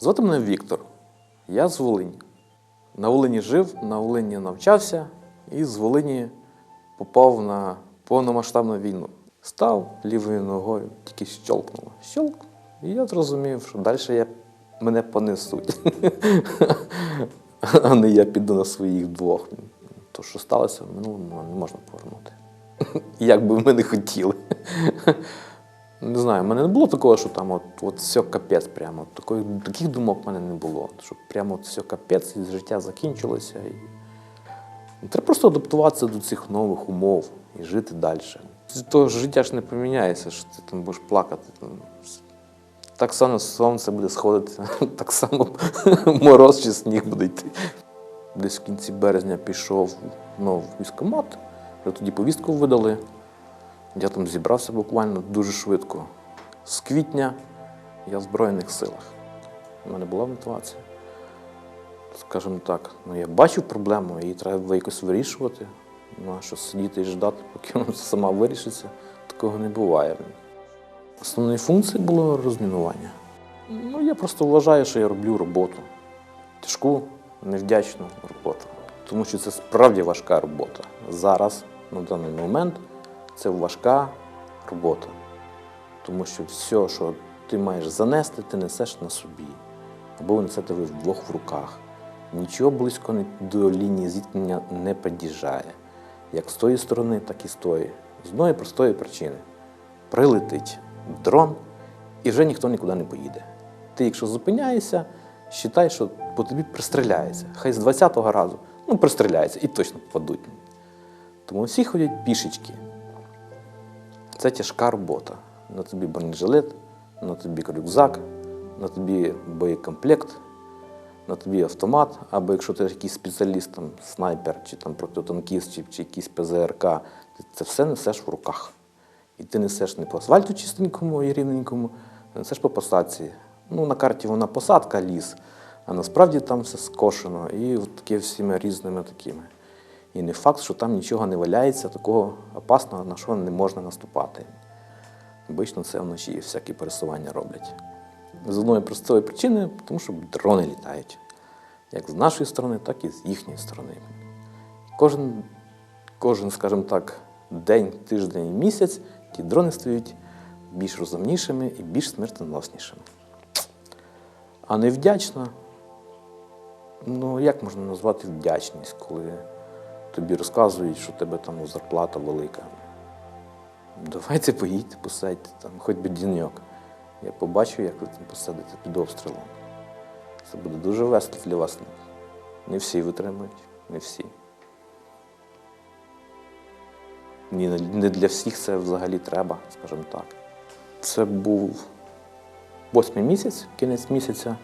Звати мене Віктор. Я з Волині. На Волині жив, на Волині навчався і з Волині попав на повномасштабну війну. Став лівою ногою, тільки щолкнуло. Щолк. І я зрозумів, що далі я, мене понесуть. А не я піду на своїх двох. То, що сталося в минулому, не можна повернути. Як би ми не хотіли. Не знаю, в мене не було такого, що там от, от все капець прямо. Такої, таких думок в мене не було. Що прямо от все капець, і життя закінчилося. І... Треба просто адаптуватися до цих нових умов і жити далі. Ж життя ж не поміняється, що ти там будеш плакати. Так само сонце буде сходити, так само мороз чи сніг буде йти. Десь в кінці березня пішов ну, в військкомат, вже тоді повістку видали. Я там зібрався буквально дуже швидко. З квітня я в Збройних силах. У мене була мотивація. Скажімо так, ну я бачив проблему, її треба якось вирішувати. Ну а що сидіти і ждати, поки вона сама вирішиться, такого не буває. Основною функцією було розмінування. Ну, я просто вважаю, що я роблю роботу. Тяжку, невдячну роботу. Тому що це справді важка робота. Зараз, на даний момент, це важка робота. Тому що все, що ти маєш занести, ти несеш на собі. Або ви несете ви вдвох в руках. Нічого близько до лінії зіткнення не під'їжджає. Як з тої сторони, так і з тої. З одної простої причини. Прилетить дрон, і вже ніхто нікуди не поїде. Ти, якщо зупиняєшся, вважай, що по тобі пристріляється. Хай з 20-го разу, ну, пристріляється і точно попадуть. Тому всі ходять пішечки. Це тяжка робота. На тобі бронежилет, на тобі рюкзак, на тобі боєкомплект, на тобі автомат, або якщо ти якийсь спеціаліст, там, снайпер, чи там протитанкіст, чи, чи якийсь ПЗРК, ти це все несеш в руках. І ти несеш не по асфальту чистенькому і рівненькому, а несеш по посадці. Ну, на карті вона посадка, ліс, а насправді там все скошено і от таке всіми різними такими. І не факт, що там нічого не валяється, такого опасного, на що не можна наступати. Обично це вночі всякі пересування роблять. З одної простої причини, тому що дрони літають. Як з нашої сторони, так і з їхньої сторони. Кожен, кожен, скажімо так, день, тиждень місяць ті дрони стають більш розумнішими і більш смертоноснішими. А невдячна, ну як можна назвати вдячність, коли тобі розказують, що тебе там зарплата велика. Давайте поїдьте, посадьте там, хоч би діньок. Я побачу, як ви там посадите під обстрілом. Це буде дуже весело для вас. Не всі витримують, не всі. Ні, не для всіх це взагалі треба, скажімо так. Це був восьмий місяць, кінець місяця.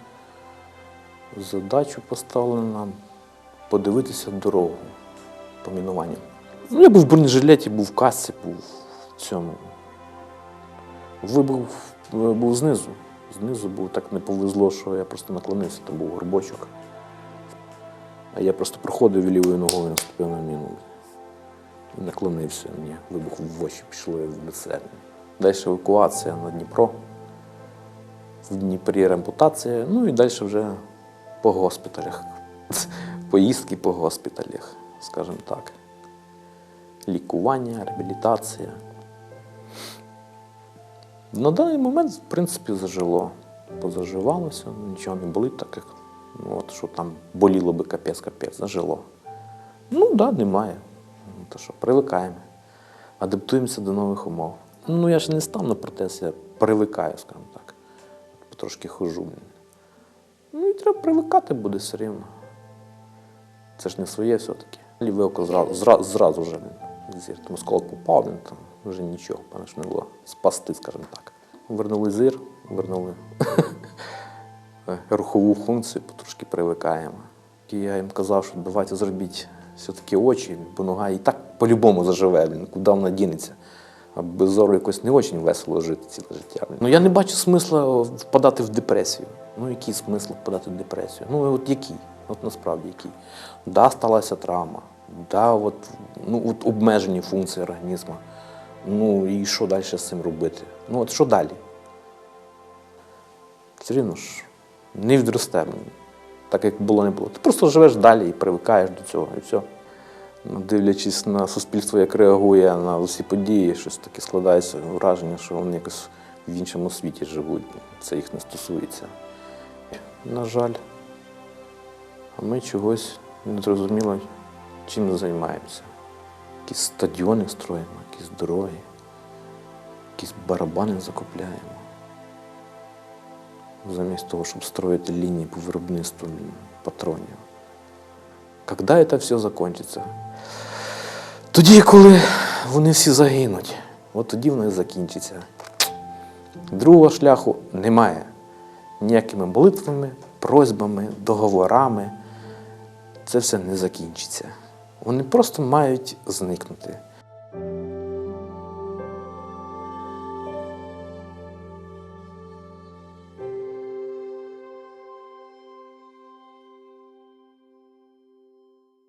Задачу поставлено подивитися дорогу по мінуванню. Ну, я був в бронежилеті, був в касці, був в цьому. Вибух е, був знизу. Знизу був так не повезло, що я просто наклонився, там був горбочок. А я просто проходив і лівою ногою наступив на міну. І наклонився мені, вибух в очі пішло і в лице. Далі евакуація на Дніпро. В Дніпрі ремпутація, ну і далі вже по госпіталях. Поїздки по госпіталях, скажімо так. Лікування, реабілітація. На даний момент, в принципі, зажило. Позаживалося, нічого не болить, так як ну, от, що там боліло би капець-капець, зажило. Ну, так, да, немає. То що, привикаємо. Адаптуємося до нових умов. Ну, я ж не став на протез, я привикаю, скажімо так. Потрошки хожу. Ну і треба привикати буде все рівно. Це ж не своє все-таки. Ліве око зразу, зразу, зразу вже зір. Там осколок попав, він там вже нічого, певно, що не було спасти, скажімо так. Вернули зір, вернули рухову функцію, потрошки привикаємо. І я їм казав, що давайте зробіть все-таки очі, бо нога і так по-любому заживе, блін, куди вона дінеться. А без зору якось не дуже весело жити ціле життя. Ну я не бачу смисла впадати в депресію. Ну який смисл впадати в депресію? Ну от який? От насправді який? Да, сталася травма, да, от, ну, от обмежені функції організму. Ну і що далі з цим робити? Ну от що далі? Все рівно ж не відросте. Так як було, не було. Ти просто живеш далі і привикаєш до цього, і все. Ну, Дивлячись на суспільство, як реагує на усі події, щось таке складається враження, що вони якось в іншому світі живуть. Це їх не стосується. На жаль, а ми чогось не зрозуміло, чим займаємося. Якісь стадіони строїмо, якісь дороги, якісь барабани закупляємо. Замість того, щоб строїти лінії по виробництву патронів. Когда це все закінчиться? Тоді, коли вони всі загинуть, от тоді воно і закінчиться. Другого шляху немає. Ніякими молитвами, просьбами, договорами. Це все не закінчиться. Вони просто мають зникнути.